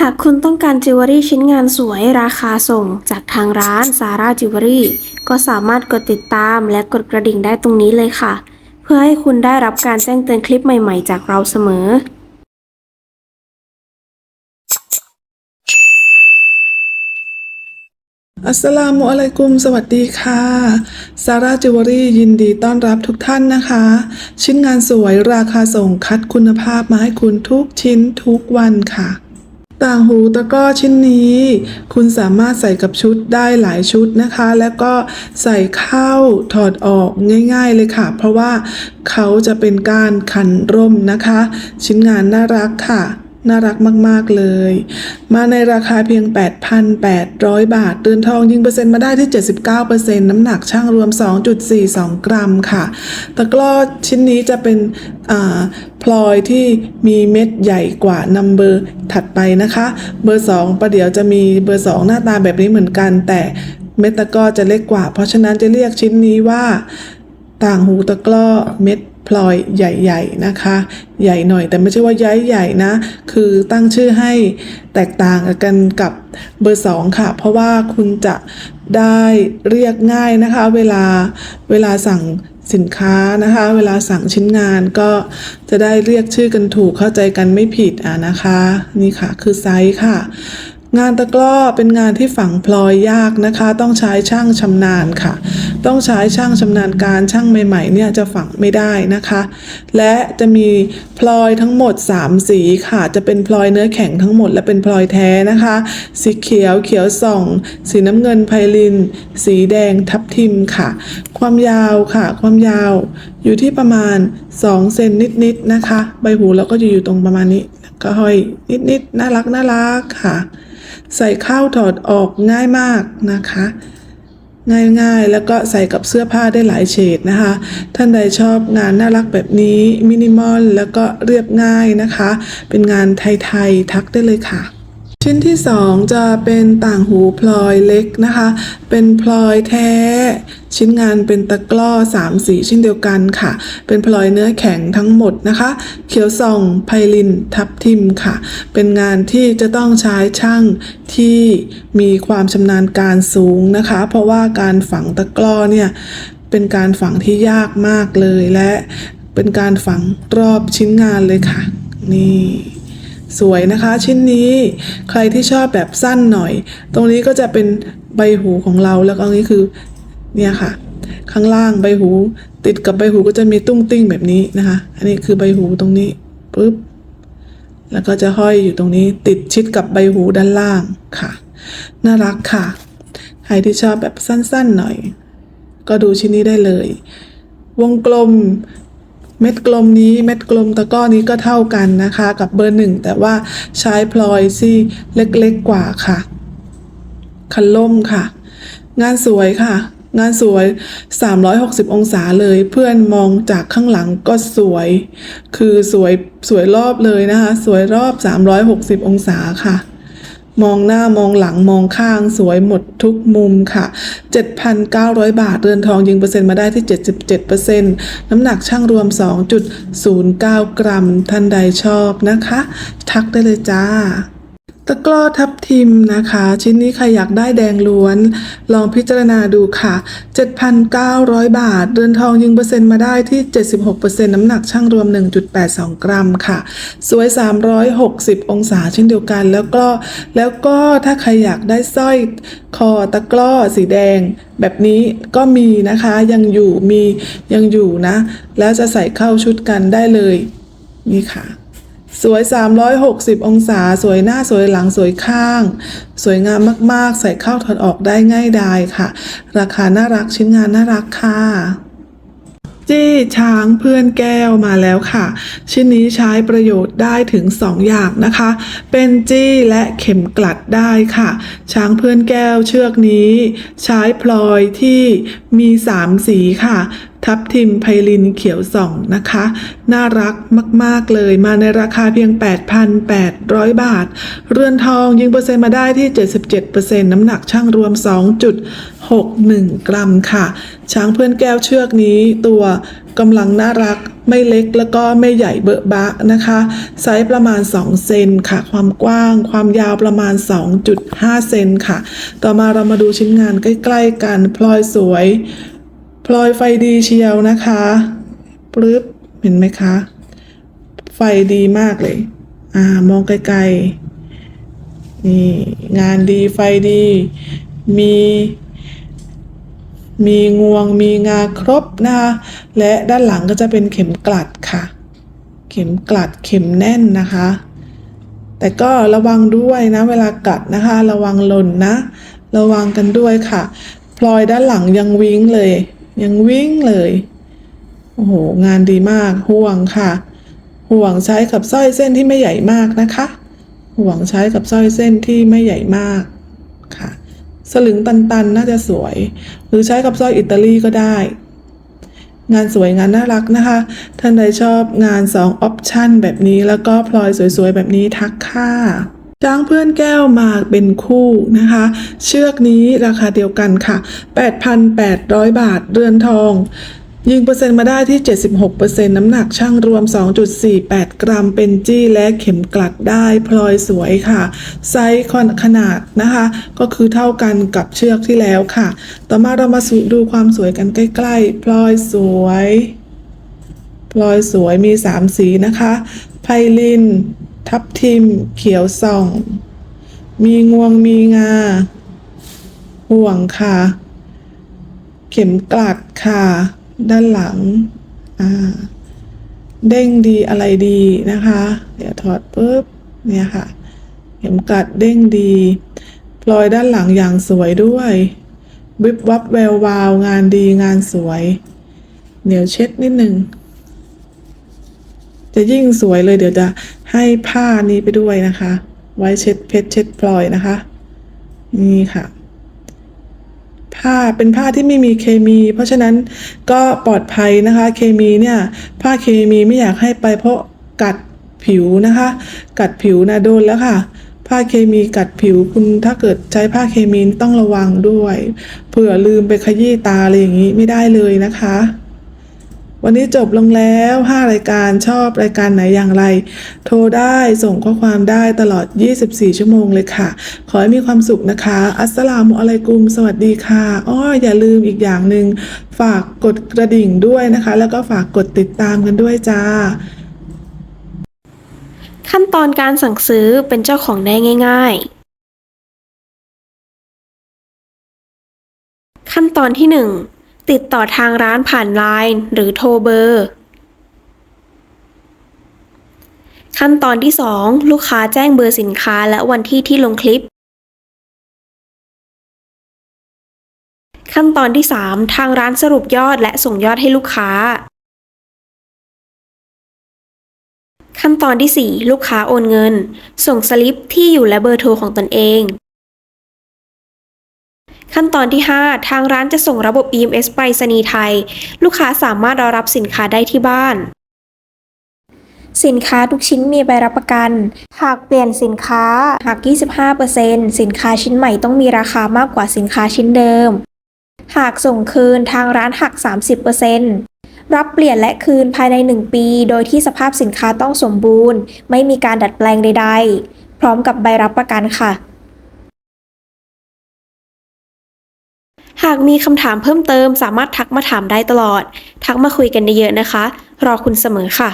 หากคุณต้องการจิวเวลรี่ชิ้นงานสวยราคาส่งจากทางร้านซาร่าจิวเวลรี่ก็สามารถกดติดตามและกดกระดิ่งได้ตรงนี้เลยค่ะ เพื่อให้คุณได้รับการแจ้งเตือนคลิปใหม่ๆ จากเราเสมอ อัสสลามุอะลัยกุม สวัสดีค่ะซาร่าจิวเวลรี่ยินดีต้อนรับทุกท่านนะคะ ชิ้นงานสวยราคาส่งคัดคุณภาพมาให้คุณทุกชิ้นทุกวันค่ะ ต่างหูตะก้อชิ้นนี้ คุณสามารถใส่กับชุดได้หลายชุดนะคะ แล้วก็ใส่เข้าถอดออกง่าย ๆเลยค่ะ เพราะว่าเขาจะเป็นการขันร่มนะคะ ชิ้นงานน่ารักค่ะ น่ารักมาก ๆ เลย มาในราคาเพียง 8,800 บาทเตือนทองยิงเปอร์เซ็นต์มาได้ที่ 79%น้ำหนักช่างรวม 2.42 กรัมค่ะ ตะกร้อชิ้นนี้จะเป็นพลอยที่มีเม็ดใหญ่กว่านัมเบอร์ถัดไปนะคะ เบอร์ 2 ประเดี๋ยวจะมีเบอร์ 2 หน้าตาแบบนี้เหมือนกัน แต่เม็ดตะกร้อจะเล็กกว่า เพราะฉะนั้นจะเรียกชิ้นนี้ว่าต่างหูตะกร้อเม็ด พลอยใหญ่ๆนะคะ ใหญ่หน่อยแต่ไม่ใช่ว่าย้ายใหญ่นะ คือตั้งชื่อให้แตกต่างกันกับเบอร์สองค่ะ เพราะว่าคุณจะได้เรียกง่ายนะคะ เวลาเวลาสั่งสินค้านะคะ เวลาสั่งชิ้นงานก็จะได้เรียกชื่อกันถูกเข้าใจกันไม่ผิดอะนะคะ นี่ค่ะคือไซส์ค่ะ งานตะกร้อเป็นงานที่ฝังพลอยยากนะคะ ต้องใช้ช่างชำนาญค่ะ ต้องใช้ช่างชำนาญการช่างใหม่ๆเนี่ยจะฝังไม่ได้นะคะ และจะมีพลอยทั้งหมด 3 สีค่ะ จะเป็นพลอยเนื้อแข็งทั้งหมดและเป็นพลอยแท้นะคะ สีเขียวเขียวส่อง สีน้ำเงินไพลิน สีแดงทับทิมค่ะ ความยาวค่ะ ความยาวอยู่ที่ประมาณ 2 เซนนิดๆนะคะ ใบหูเราก็จะอยู่ตรงประมาณนี้ก็ห้อยนิดๆน่ารักน่ารักค่ะ ใส่เข้าถอดออกง่ายมากนะคะ ง่ายๆ แล้วก็ใส่กับเสื้อผ้าได้หลายเฉดนะคะ ท่านใดชอบงานน่ารักแบบนี้มินิมอลแล้วก็เรียบง่ายนะคะ เป็นงานไทยๆทักได้เลยค่ะ ชิ้นที่สองจะเป็นต่างหูพลอยเล็กนะคะ เป็นพลอยแท้ ชิ้นงานเป็นตะกร้อสามสีเช่นเดียวกันค่ะ เป็นพลอยเนื้อแข็งทั้งหมดนะคะ เขียวส่องไพลินทับทิมค่ะ เป็นงานที่จะต้องใช้ช่างที่มีความชำนาญการสูงนะคะ เพราะว่าการฝังตะกร้อเนี่ยเป็นการฝังที่ยากมากเลยและเป็นการฝังรอบชิ้นงานเลยค่ะ นี่ สวยนะคะชิ้นนี้ใครที่ชอบแบบสั้นหน่อย ตรงนี้ก็จะเป็นใบหูของเราแล้วก็อันนี้คือเนี่ยค่ะ ข้างล่างใบหู ติดกับใบหูก็จะมีตุ้งติ้งแบบนี้นะคะ อันนี้คือใบหูตรงนี้ปุ๊บแล้วก็จะห้อยอยู่ตรงนี้ติดชิดกับใบหูด้านล่างค่ะ น่ารักค่ะ ใครที่ชอบแบบสั้นๆหน่อย ก็ดูชิ้นนี้ได้เลย วงกลม เม็ดกลมนี้เม็ดกลมตะก้อนี้ก็เท่ากันนะคะ กับเบอร์หนึ่งแต่ว่าใช้พลอยซี่เล็กๆกว่าค่ะ คันล่มค่ะ งานสวยค่ะ งานสวย 360 องศาเลยเพื่อนมองจากข้างหลังก็สวย คือสวยสวยรอบเลยนะคะ สวยรอบ 360 องศาค่ะ มองหน้ามองหลังมองข้างสวยหมดทุกมุมค่ะ 7,900 บาท เรือนทองยิงเปอร์เซ็นต์มาได้ที่ 77%น้ำหนักช่างรวม 2.09 กรัม ท่านใดชอบนะคะ ทักได้เลยจ้า ตะกร้อทับทิมนะคะ ชิ้นนี้ใครอยากได้แดงล้วน ลองพิจารณาดูค่ะ 7,900 บาท เรือนทองยิงเปอร์เซ็นต์มาได้ที่ 76%น้ำหนักช่างรวม 1.82 กรัมค่ะ สวย 360 องศาเช่นเดียวกัน แล้วก็แล้วก็ถ้าใครอยากได้สร้อยคอตะกร้อสีแดง แบบนี้ก็มีนะคะยังอยู่มียังอยู่นะ แล้วจะใส่เข้าชุดกันได้เลย นี่ค่ะ สวย 360 องศา สวยหน้าสวยหลังสวยข้าง สวยงามมากๆ ใส่เข้าถอดออกได้ง่ายดายค่ะ ราคาน่ารักชิ้นงานน่ารักค่ะจี้ช้างเพื่อนแก้วมาแล้วค่ะ ชิ้นนี้ใช้ประโยชน์ได้ถึง 2 อย่างนะคะ เป็นจี้และเข็มกลัดได้ค่ะ ช้างเพื่อนแก้วเชือกนี้ ใช้พลอยที่มี 3 สีค่ะ ทับทิมไพลินเขียวส่องนะคะ น่ารักมาก ๆ เลยมาในราคาเพียง 8,800 บาท เรือนทองยิงเปอร์เซ็นต์มาได้ที่ 77%น้ำหนักช่างรวม 2.61 กรัมค่ะ ช้างเพื่อนแก้วเชือกนี้ตัวกำลังน่ารักไม่เล็กแล้วก็ไม่ใหญ่เบอะบะนะคะ ไซส์ประมาณ 2 เซนค่ะ ความกว้าง ความยาวประมาณ 2.5 เซนค่ะ ต่อมาเรามาดูชิ้นงานใกล้ ๆ กันพลอยสวย พลอยไฟดีเชียวนะคะปรึ๊บเห็นไหมคะ ไฟดีมากเลย อ่ามองไกลๆนี่งานดีไฟดี มี มีงวงมีงาครบนะคะและด้านหลังก็จะเป็นเข็มกลัดค่ะ เข็มกลัดเข็มแน่นนะคะ แต่ก็ระวังด้วยนะ เวลากัดนะคะ ระวังหล่นนะ ระวังกันด้วยค่ะพลอยด้านหลังยังวิ้งเลย ยังวิ่งเลย โอ้โห งานดีมาก ห่วงค่ะ ห่วงใช้กับสร้อยเส้นที่ไม่ใหญ่มากนะคะ ห่วงใช้กับสร้อยเส้นที่ไม่ใหญ่มากค่ะ สลึงตันๆ น่าจะสวย หรือใช้กับสร้อยอิตาลีก็ได้ งานสวยงานน่ารักนะคะ ท่านใดชอบงาน2ออปชั่นแบบนี้แล้วก็พลอยสวยๆ แบบนี้ทักค่ะ จ้างเพื่อนแก้วมาเป็นคู่นะคะ เชือกนี้ราคาเดียวกันค่ะ 8,800 บาทเรือนทองยิงเปอร์เซ็นต์มาได้ที่ 76%น้ำหนักช่างรวม 2.48 กรัม เป็นจี้และเข็มกลัดได้พลอยสวยค่ะ ไซส์ขนาดนะคะ ก็คือเท่ากันกับเชือกที่แล้วค่ะ ต่อมาเรามาสูดูความสวยกันใกล้ๆ พลอยสวย พลอยสวยมี 3 สีนะคะ ไพลิน ทับทิมเขียวส่อง มีงวงมีงา ห่วงค่ะ เข็มกลัดค่ะ ด้านหลัง อ่า เด้งดีอะไรดีนะคะ เดี๋ยวถอดปุ๊บ เนี่ยค่ะ เข็มกลัดเด้งดีพลอยด้านหลังอย่างสวยด้วยวิบวับแวววาว งานดีงานสวยเดี๋ยวเช็ดนิดนึง จะยิ่งสวยเลยเดี๋ยวจะให้ผ้านี้ไปด้วยนะคะ ไว้เช็ดเพชรเช็ดพลอยนะคะ นี่ค่ะ ผ้าเป็นผ้าที่ไม่มีเคมี เพราะฉะนั้นก็ปลอดภัยนะคะ เคมีเนี่ยผ้าเคมีไม่อยากให้ไปเพราะกัดผิวนะคะ กัดผิวนะโดนแล้วค่ะผ้าเคมีกัดผิวคุณถ้าเกิดใช้ผ้าเคมีต้องระวังด้วย เผื่อลืมไปขยี้ตาอะไรอย่างนี้ไม่ได้เลยนะคะ วันนี้จบลงแล้ว 5 รายการชอบรายการไหนอย่างไร โทรได้ส่งข้อความได้ตลอด 24 ชั่วโมงเลยค่ะ ขอให้มีความสุขนะคะ อัสสลามุอะลัยกุม สวัสดีค่ะอ้ออย่าลืมอีกอย่างหนึ่งฝากกดกระดิ่งด้วยนะคะ แล้วก็ฝากกดติดตามกันด้วยจ้า ขั้นตอนการสั่งซื้อเป็นเจ้าของได้ง่าย ๆ ขั้นตอนที่ 1 ติดต่อทางร้านผ่านไลน์หรือโทรเบอร์ ขั้นตอนที่ 2 ลูกค้าแจ้งเบอร์สินค้าและวันที่ที่ลงคลิป ขั้นตอนที่ 3 ทางร้านสรุปยอดและส่งยอดให้ลูกค้า ขั้นตอนที่ 4 ลูกค้าโอนเงิน ส่งสลิปที่อยู่และเบอร์โทรของตนเอง ขั้นตอนที่ 5 ทางร้านจะส่งระบบ EMS ไปรษณีย์ไทย ลูกค้าสามารถรอรับสินค้าได้ที่บ้าน สินค้าทุกชิ้นมีใบรับประกัน หากเปลี่ยนสินค้าหัก25%สินค้าชิ้นใหม่ต้องมีราคามากกว่าสินค้าชิ้นเดิม หากส่งคืนทางร้านหัก 30%รับเปลี่ยนและคืนภายใน 1 ปี โดยที่สภาพสินค้าต้องสมบูรณ์ ไม่มีการดัดแปลงใด ๆ พร้อมกับใบรับประกันค่ะากมีคำถามเพิ่มเติมสามารถทักมาถามได้ตลอด ทักมาคุยกันเยอะๆนะคะ รอคุณเสมอค่ะ